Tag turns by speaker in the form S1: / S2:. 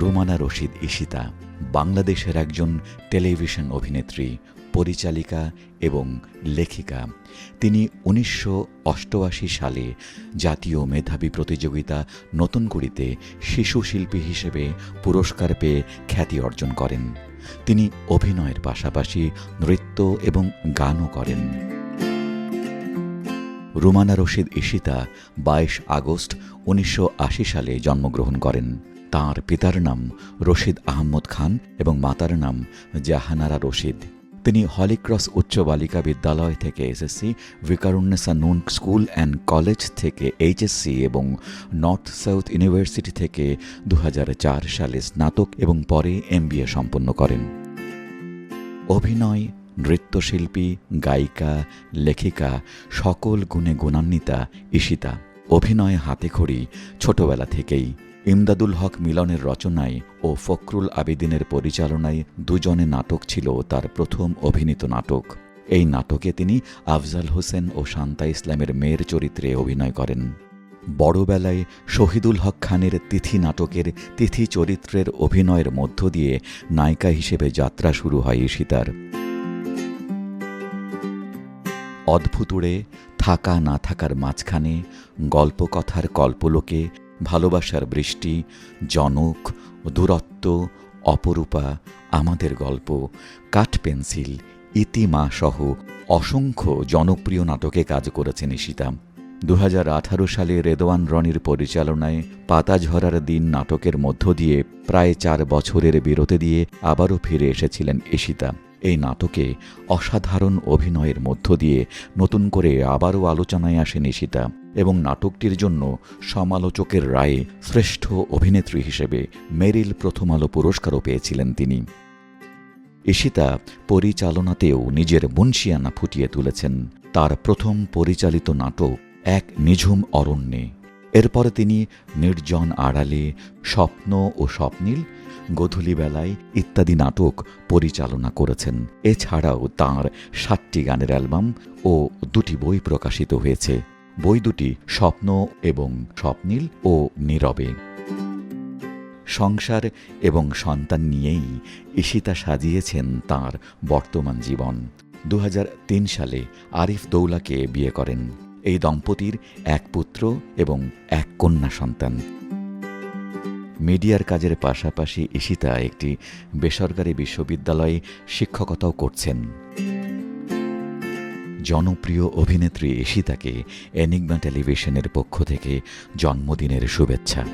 S1: রুমানা রশিদ ইশিতা বাংলাদেশের একজন টেলিভিশন অভিনেত্রী, পরিচালিকা এবং লেখিকা। তিনি উনিশশো অষ্টআশি সালে জাতীয় মেধাবী প্রতিযোগিতা নতুন করিতে শিশু শিল্পী হিসেবে পুরস্কার পেয়ে খ্যাতি অর্জন করেন। তিনি অভিনয়ের পাশাপাশি নৃত্য এবং গানও করেন। রুমানা রশিদ ইশিতা বাইশ আগস্ট উনিশশো আশি সালে জন্মগ্রহণ করেন। তার পিতার নাম রশিদ আহমদ খান এবং মাতার নাম জাহানারা রশিদ। তিনি হলিক্রস উচ্চ বালিকা বিদ্যালয় থেকে SSC Viqarunnisa Noon school and college থেকে এইচএসসি এবং নর্থ সাউথ ইউনিভার্সিটি থেকে দু হাজার চার সালে স্নাতক এবং পরে এমবিএ সম্পন্ন করেন। অভিনয়, নৃত্যশিল্পী, গায়িকা, লেখিকা, সকল গুণে গুণান্বিতা, ঈশিতা। অভিনয়ে হাতেখড়ি ছোটবেলা থেকেই। ইমদাদুল হক মিলনের রচনায় ও ফখরুল আবেদিনের পরিচালনায় দুজনে নাটক ছিল তার প্রথম অভিনীত নাটক। এই নাটকে তিনি আফজাল হোসেন ও শান্তা ইসলামের মেয়ের চরিত্রে অভিনয় করেন। বড়বেলায় শহীদুল হক খানের তিথি নাটকের তিথি চরিত্রের অভিনয়ের মধ্য দিয়ে নায়িকা হিসেবে যাত্রা শুরু হয় ঈশিতার। অদ্ভুতুড়ে থাকা না থাকার মাঝখানে, গল্পকথার কল্পলোকে ভালোবাসার বৃষ্টি, জনক, দূরত্ব, অপরূপা, আমাদের গল্প, কাঠ পেন্সিল ইতিমা সহ অসংখ্য জনপ্রিয় নাটকে কাজ করেছেন ঈশিতা। দু হাজার সালে রেদওয়ান রনির পরিচালনায় পাতা ঝরার দিন নাটকের মধ্য দিয়ে প্রায় চার বছরের বিরতি দিয়ে আবারও ফিরে এসেছিলেন ঈশিতা। এই নাটকে অসাধারণ অভিনয়ের মধ্য দিয়ে নতুন করে আবারও আলোচনায় আসেন ঈশিতা এবং নাটকটির জন্য সমালোচকের রায়ে শ্রেষ্ঠ অভিনেত্রী হিসেবে মেরিল প্রথম আলো পুরস্কারও পেয়েছিলেন তিনি। ঈশিতা পরিচালনাতেও নিজের মুন্সিয়ানা ফুটিয়ে তুলেছেন। তার প্রথম পরিচালিত নাটক এক নিঝুম অরণ্যে। এরপরে তিনি নির্জন আড়ালে স্বপ্ন ও স্বপ্নীল, গোধূলি বেলায় ইত্যাদি নাটক পরিচালনা করেছেন। এছাড়াও তাঁর সাতটি গানের অ্যালবাম ও দুটি বই প্রকাশিত হয়েছে। বই দুটি স্বপ্ন এবং স্বপ্নীল ও নীরবে। সংসার এবং সন্তান নিয়েই ঈশিতা সাজিয়েছেন তার বর্তমান জীবন। দু হাজার তিন সালে আরিফ দৌলাকে বিয়ে করেন। এই দম্পতির এক পুত্র এবং এক কন্যা সন্তান। মিডিয়ার কাজের পাশাপাশি ঈশিতা একটি বেসরকারি বিশ্ববিদ্যালয়ে শিক্ষকতাও করছেন। জনপ্রিয় অভিনেত্রী ঈশিতাকে এনিগমা টেলিভিশনের পক্ষ থেকে জন্মদিনের শুভেচ্ছা।